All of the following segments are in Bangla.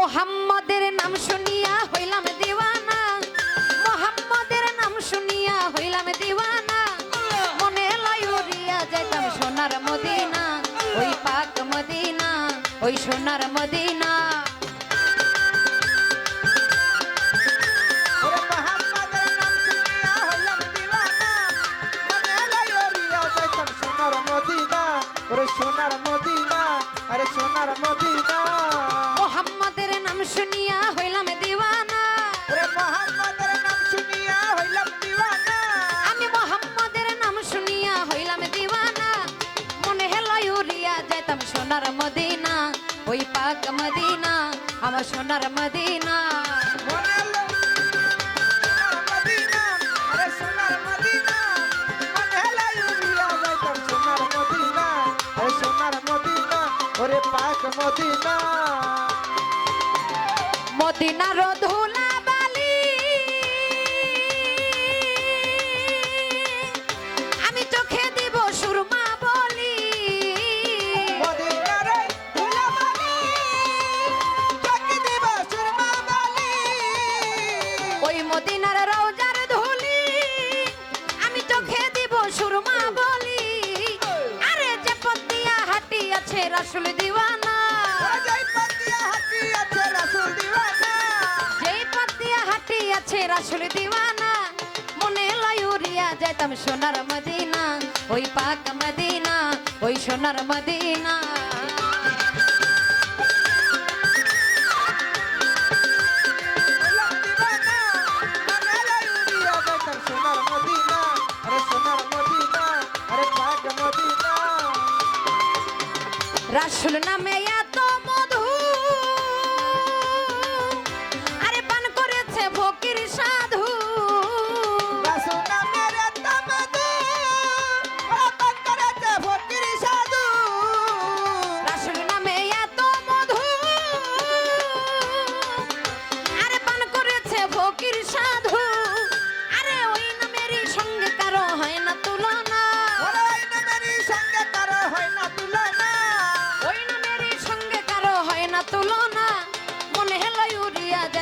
মোহাম্মদের নাম শুনিয়া হইলাম দিওয়ানা। মোহাম্মদের নাম শুনিয়া হইলাম দিওয়ানা। মনে লয়ুরিয়া যাইতাম সোনার মদিনা। ওই পাক মদিনা, ওই সোনার মদিনা। সোনার মদিনা, আরে সোনার মদিনা। পাক মদিনা আমার সোনার মদিনা। মদিনা মদিনা রধুলা রসুল দিওয়ানা। যেই পাতিয়া হাতি আছে রসুল দিওয়ানা। যেই পাতিয়া হাতি আছে রসুল দিওয়ানা। মনে লয়ুরিয়া যাইতাম সোনার মদিনা। ওই পাক মদিনা ওই সোনার মদিনা। রাসুল নামে এত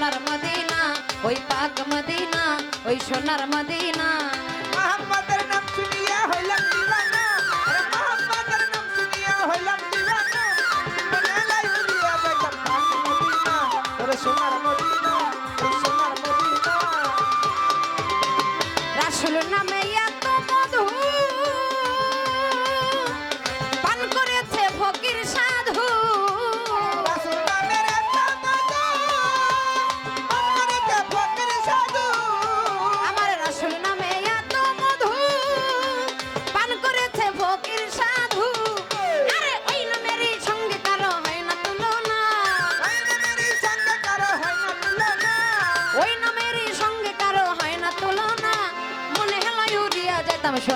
সোনার মদিনা ওই পাক মদিনা ওই সোনার মদিনা।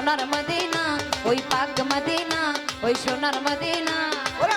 সোনার মদিনা ওই পাক মদিনা ওই সোনার মদিনা। ওরে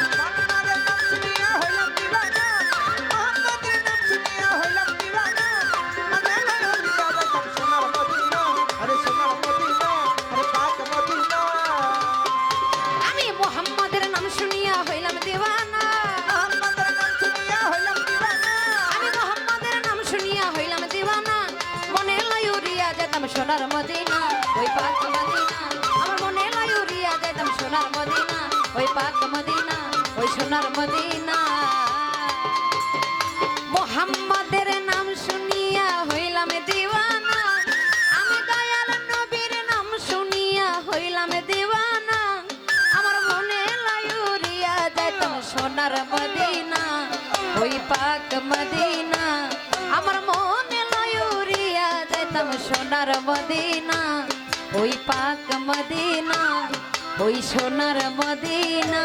সোনার মদিনা, ওই পাক মদিনা। আমার মনে লাই উড়িয়া যেতাম সোনার মদিনা, ওই পাক মদিনা, ওই সোনার মদিনা। মোহাম্মদ গেলাম সোনার মদিনা ওই পাক মদিনা ওই সোনার মদিনা।